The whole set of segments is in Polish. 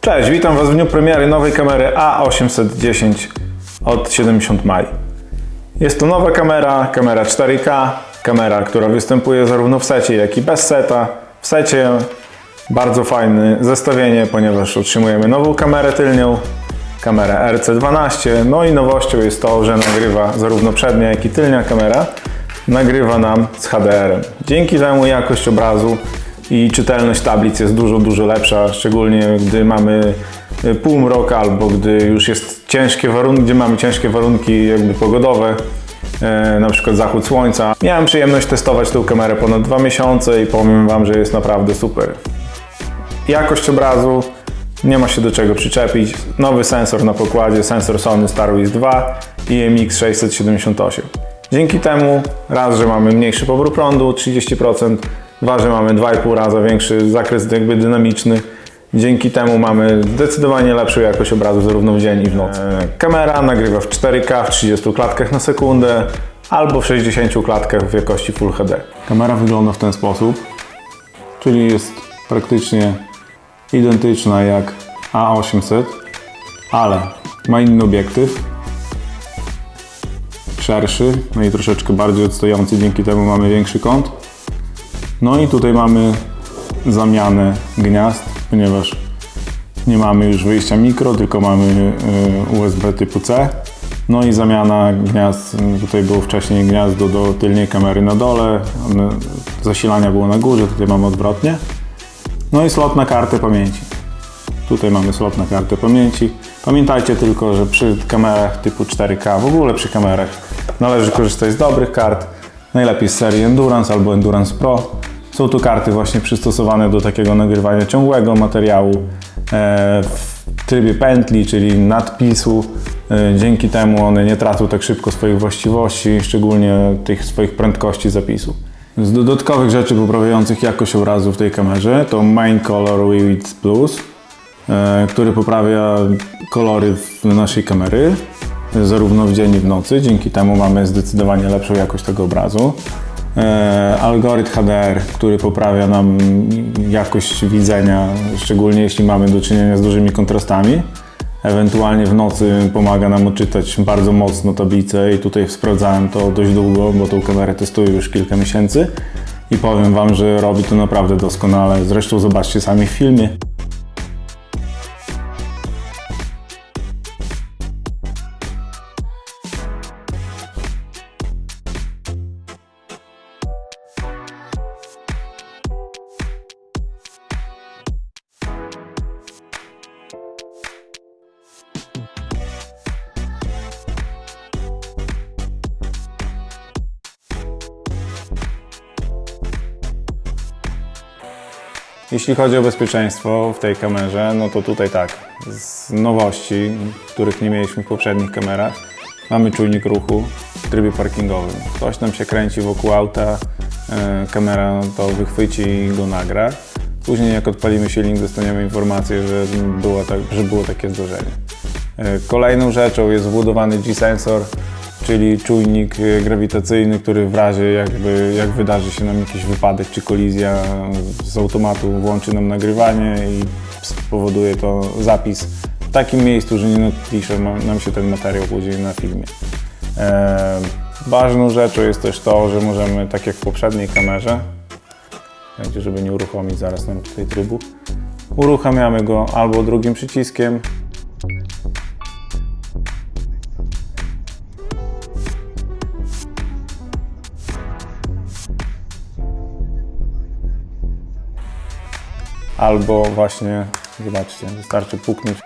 Cześć, witam Was w dniu premiery nowej kamery A810 od 70 Maj. Jest to nowa kamera, kamera 4K, kamera, która występuje zarówno w secie, jak i bez seta. W secie bardzo fajne zestawienie, ponieważ otrzymujemy nową kamerę tylnią, kamerę RC12, no i nowością jest to, że nagrywa zarówno przednia, jak i tylnia kamera, nagrywa nam z HDR-em. Dzięki temu jakość obrazu i czytelność tablic jest dużo, dużo lepsza, szczególnie gdy mamy y, półmrok albo gdy już jest ciężkie warunki, gdzie mamy ciężkie warunki jakby pogodowe, e, na przykład zachód słońca. Miałem przyjemność testować tę kamerę ponad dwa miesiące i powiem Wam, że jest naprawdę super. Jakość obrazu, nie ma się do czego przyczepić. Nowy sensor na pokładzie, sensor Sony StarWiz 2 i MX678. Dzięki temu raz, że mamy mniejszy pobór prądu, 30%, że mamy 2,5 raza większy zakres jakby dynamiczny. Dzięki temu mamy zdecydowanie lepszą jakość obrazu zarówno w dzień i w nocy. E, Kamera nagrywa w 4K w 30 klatkach na sekundę albo w 60 klatkach w jakości Full HD. Kamera wygląda w ten sposób, czyli jest praktycznie identyczna jak A800, ale ma inny obiektyw, szerszy, no i troszeczkę bardziej odstojący, dzięki temu mamy większy kąt. No i tutaj mamy zamianę gniazd, ponieważ nie mamy już wyjścia mikro, tylko mamy y, USB typu C. No i zamiana gniazd, tutaj było wcześniej gniazdo do tylnej kamery na dole, zasilania było na górze, tutaj mamy odwrotnie. No i slot na kartę pamięci. Tutaj mamy slot na kartę pamięci. Pamiętajcie tylko, że przy kamerach typu 4K, w ogóle przy kamerach, należy korzystać z dobrych kart. Najlepiej z serii Endurance albo Endurance Pro. Są to karty właśnie przystosowane do takiego nagrywania ciągłego materiału e, w trybie pętli, czyli nadpisu. E, Dzięki temu one nie tracą tak szybko swoich właściwości, szczególnie tych swoich prędkości zapisu. Z dodatkowych rzeczy poprawiających jakość obrazu w tej kamerze to Main Color Vivid Plus, e, który poprawia kolory naszej kamery, zarówno w dzień i w nocy. Dzięki temu mamy zdecydowanie lepszą jakość tego obrazu. E, Algorytm HDR, który poprawia nam jakość widzenia, szczególnie jeśli mamy do czynienia z dużymi kontrastami. Ewentualnie w nocy pomaga nam odczytać bardzo mocno tablicę i tutaj sprawdzałem to dość długo, bo tą kamerę testuję już kilka miesięcy i powiem Wam, że robi to naprawdę doskonale. Zresztą zobaczcie sami w filmie. Jeśli chodzi o bezpieczeństwo w tej kamerze, no to tutaj tak, z nowości, których nie mieliśmy w poprzednich kamerach, mamy czujnik ruchu w trybie parkingowym. Coś nam się kręci wokół auta, e, kamera to wychwyci i go nagra. Później jak odpalimy silnik, dostaniemy informację, że było, tak, że było takie zdarzenie. E, Kolejną rzeczą jest wbudowany G-sensor, czyli czujnik e, grawitacyjny, który w razie jakby, jak wydarzy się nam jakiś wypadek czy kolizja z automatu włączy nam nagrywanie i spowoduje to zapis w takim miejscu, że nie napisze nam się ten materiał później na filmie. E, ważną rzeczą jest też to, że możemy, tak jak w poprzedniej kamerze, żeby nie uruchomić zaraz nam tutaj trybu, uruchamiamy go albo drugim przyciskiem, albo właśnie, zobaczcie, wystarczy puknąć.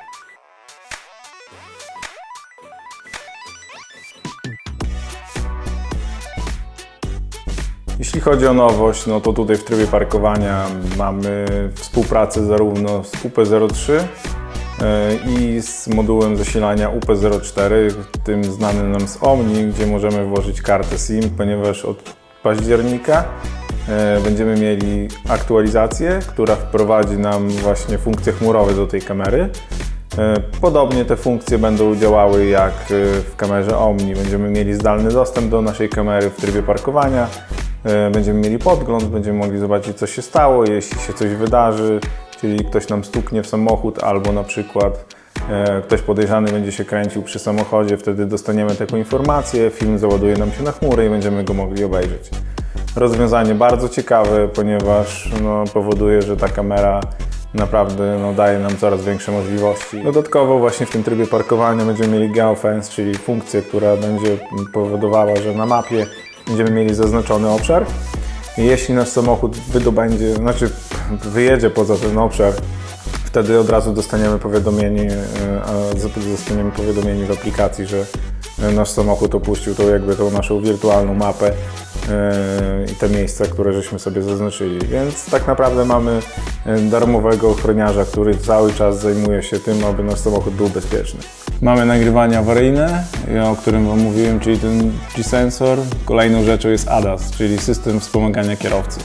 Jeśli chodzi o nowość, no to tutaj w trybie parkowania mamy współpracę zarówno z UP03 e, i z modułem zasilania UP04, tym znanym nam z Omni, gdzie możemy włożyć kartę SIM, ponieważ od października będziemy mieli aktualizację, która wprowadzi nam właśnie funkcje chmurowe do tej kamery. E, Podobnie te funkcje będą działały jak e, w kamerze Omni. Będziemy mieli zdalny dostęp do naszej kamery w trybie parkowania. E, Będziemy mieli podgląd, będziemy mogli zobaczyć co się stało, jeśli się coś wydarzy, czyli ktoś nam stuknie w samochód albo na przykład e, ktoś podejrzany będzie się kręcił przy samochodzie, wtedy dostaniemy taką informację, film załaduje nam się na chmurę i będziemy go mogli obejrzeć. Rozwiązanie bardzo ciekawe, ponieważ no, powoduje, że ta kamera naprawdę no, daje nam coraz większe możliwości. Dodatkowo właśnie w tym trybie parkowania będziemy mieli geofence, czyli funkcję, która będzie powodowała, że na mapie będziemy mieli zaznaczony obszar. I jeśli nasz samochód wydobędzie, znaczy wyjedzie poza ten obszar, wtedy od razu dostaniemy powiadomienie, e, a z- dostaniemy powiadomienie w aplikacji, że e, nasz samochód opuścił tą jakby tą naszą wirtualną mapę i te miejsca, które żeśmy sobie zaznaczyli. Więc tak naprawdę mamy e, darmowego ochroniarza, który cały czas zajmuje się tym, aby nasz samochód był bezpieczny. Mamy nagrywanie awaryjne, o którym Wam mówiłem, czyli ten G-sensor. Kolejną rzeczą jest ADAS, czyli system wspomagania kierowcy.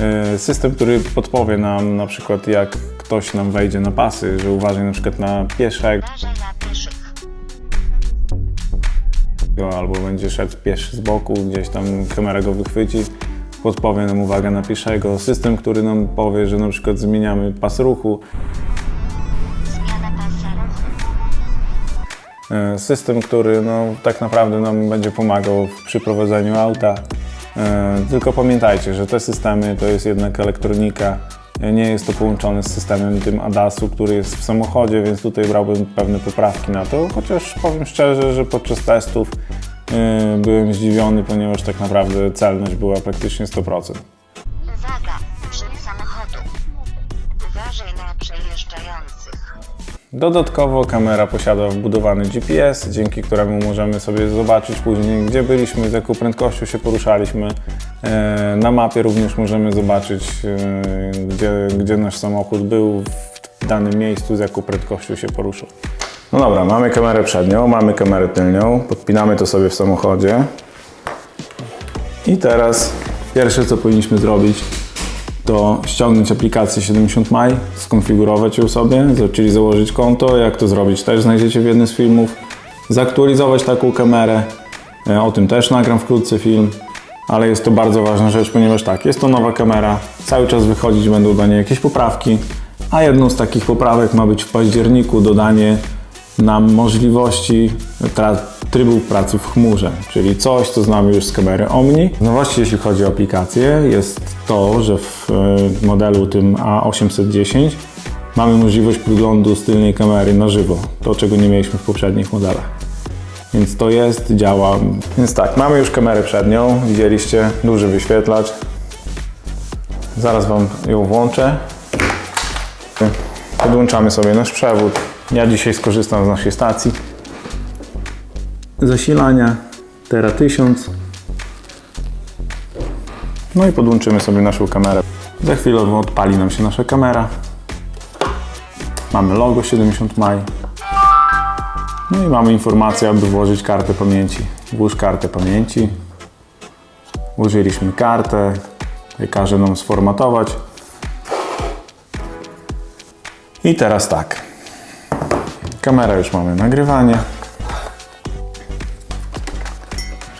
E, System, który podpowie nam na przykład jak ktoś nam wejdzie na pasy, że uważaj na przykład na pieszego albo będzie szedł pieszy z boku, gdzieś tam kamera go wychwyci, podpowie nam uwagę na pieszego. System, który nam powie, że na przykład zmieniamy pas ruchu. E, System, który no, tak naprawdę nam będzie pomagał w przyprowadzeniu auta. E, Tylko pamiętajcie, że te systemy to jest jednak elektronika. Nie jest to połączone z systemem tym ADAS-u, który jest w samochodzie, więc tutaj brałbym pewne poprawki na to. Chociaż powiem szczerze, że podczas testów e, byłem zdziwiony, ponieważ tak naprawdę celność była praktycznie 100%. Uwaga, przed samochodu. Uważaj na przejeżdżających. Dodatkowo kamera posiada wbudowany GPS, dzięki któremu możemy sobie zobaczyć później, gdzie byliśmy, z jaką prędkością się poruszaliśmy. E, Na mapie również możemy zobaczyć, e, gdzie, gdzie nasz samochód był w danym miejscu, z jaką prędkością się poruszał. No dobra, mamy kamerę przednią, mamy kamerę tylnią, podpinamy to sobie w samochodzie. I teraz pierwsze co powinniśmy zrobić, to ściągnąć aplikację 70 Maj, skonfigurować ją sobie, czyli założyć konto. Jak to zrobić, też znajdziecie w jednym z filmów. Zaktualizować taką kamerę. E, O tym też nagram wkrótce film, ale jest to bardzo ważna rzecz, ponieważ tak, jest to nowa kamera, cały czas wychodzić będą do niej jakieś poprawki, a jedną z takich poprawek ma być w październiku dodanie nam możliwości tra- trybu pracy w chmurze, czyli coś, co znamy już z kamery Omni. Nowości, jeśli chodzi o aplikację, jest to, że w e, modelu tym A810 mamy możliwość podglądu z tylnej kamery na żywo, to czego nie mieliśmy w poprzednich modelach. Więc to jest, działa. Więc tak, mamy już kamerę przednią, widzieliście, duży wyświetlacz. Zaraz Wam ją włączę. Podłączamy sobie nasz przewód. Ja dzisiaj skorzystam z naszej stacji zasilania Tera 1000. No i podłączymy sobie naszą kamerę. Za chwilę odpali nam się nasza kamera. Mamy logo 70 maj. No i mamy informację, aby włożyć kartę pamięci. Włóż kartę pamięci. Włożyliśmy kartę. Tutaj każe nam sformatować. I teraz tak. Kamera już mamy nagrywanie.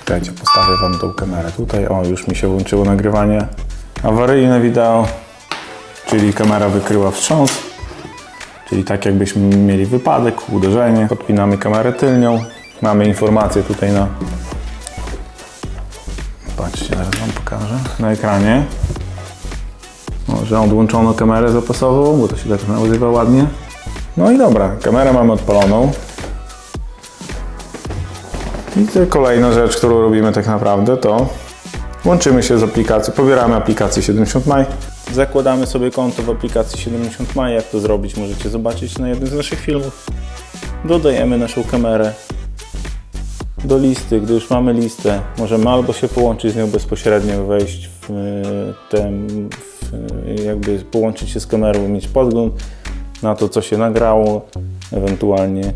Czekajcie, postawię Wam tą kamerę tutaj. O, już mi się włączyło nagrywanie awaryjne wideo, czyli kamera wykryła wstrząs, czyli tak jakbyśmy mieli wypadek, uderzenie. Podpinamy kamerę tylnią. Mamy informację tutaj na... Patrzcie, zaraz Wam pokażę. Na ekranie. O, że odłączono kamerę zapasową, bo to się tak nazywa ładnie. No i dobra, kamerę mamy odpaloną. I kolejna rzecz, którą robimy tak naprawdę, to łączymy się z aplikacją, pobieramy aplikację 70 Maj, zakładamy sobie konto w aplikacji 70 Maj. Jak to zrobić, możecie zobaczyć na jednym z naszych filmów. Dodajemy naszą kamerę do listy. Gdy już mamy listę, możemy albo się połączyć z nią bezpośrednio, wejść w e, ten, w, e, jakby połączyć się z kamerą, mieć podgląd na to, co się nagrało, ewentualnie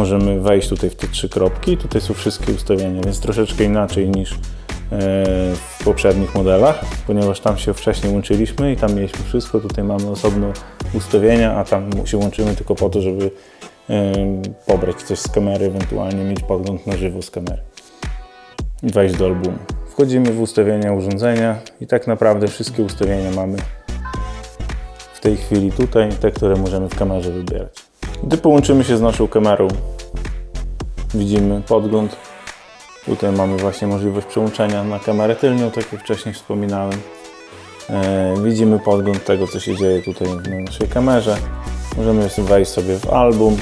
możemy wejść tutaj w te trzy kropki. Tutaj są wszystkie ustawienia, więc troszeczkę inaczej niż e, w poprzednich modelach, ponieważ tam się wcześniej łączyliśmy i tam mieliśmy wszystko. Tutaj mamy osobno ustawienia, a tam się łączymy tylko po to, żeby e, pobrać coś z kamery, ewentualnie mieć podgląd na żywo z kamery i wejść do albumu. Wchodzimy w ustawienia urządzenia i tak naprawdę wszystkie ustawienia mamy w tej chwili tutaj, te, które możemy w kamerze wybierać. Gdy połączymy się z naszą kamerą, widzimy podgląd. Tutaj mamy właśnie możliwość przełączenia na kamerę tylnią, tak jak wcześniej wspominałem. E, widzimy podgląd tego, co się dzieje tutaj na naszej kamerze. Możemy wejść sobie w album.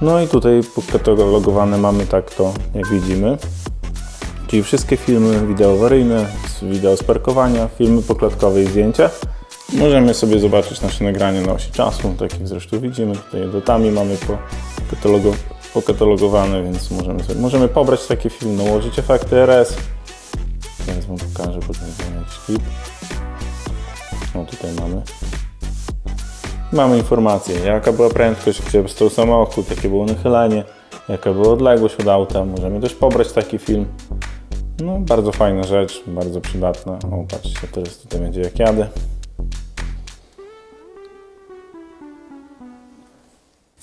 No i tutaj pokatalogowane mamy tak to, jak widzimy. Czyli wszystkie filmy wideo awaryjne, wideo z parkowania, filmy poklatkowe i zdjęcia. Możemy sobie zobaczyć nasze nagranie na osi czasu, tak jak zresztą widzimy. Tutaj dotami mamy pokatalogo- pokatalogowane, więc możemy, sobie, możemy pobrać taki film, nałożyć efekty RS. Teraz Wam pokażę, potem zrobię jakiś klip. O, tutaj mamy. Mamy informację, jaka była prędkość, gdzie stał samochód, jakie było nachylenie, jaka była odległość od auta. Możemy też pobrać taki film. No, bardzo fajna rzecz, bardzo przydatna. O, patrzcie, teraz tutaj będzie jak jadę.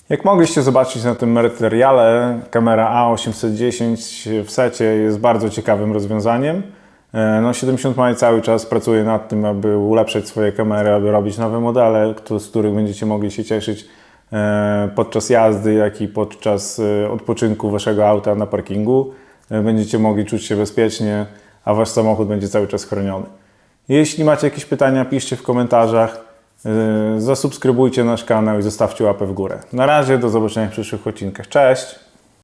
Jak mogliście zobaczyć na tym materiale, kamera A810 w secie jest bardzo ciekawym rozwiązaniem. E, No 70 Maj cały czas pracuje nad tym, aby ulepszać swoje kamery, aby robić nowe modele, z których będziecie mogli się cieszyć e, podczas jazdy, jak i podczas e, odpoczynku waszego auta na parkingu. Będziecie mogli czuć się bezpiecznie, a wasz samochód będzie cały czas chroniony. Jeśli macie jakieś pytania, piszcie w komentarzach. Zasubskrybujcie nasz kanał i zostawcie łapę w górę. Na razie, do zobaczenia w przyszłych odcinkach. Cześć!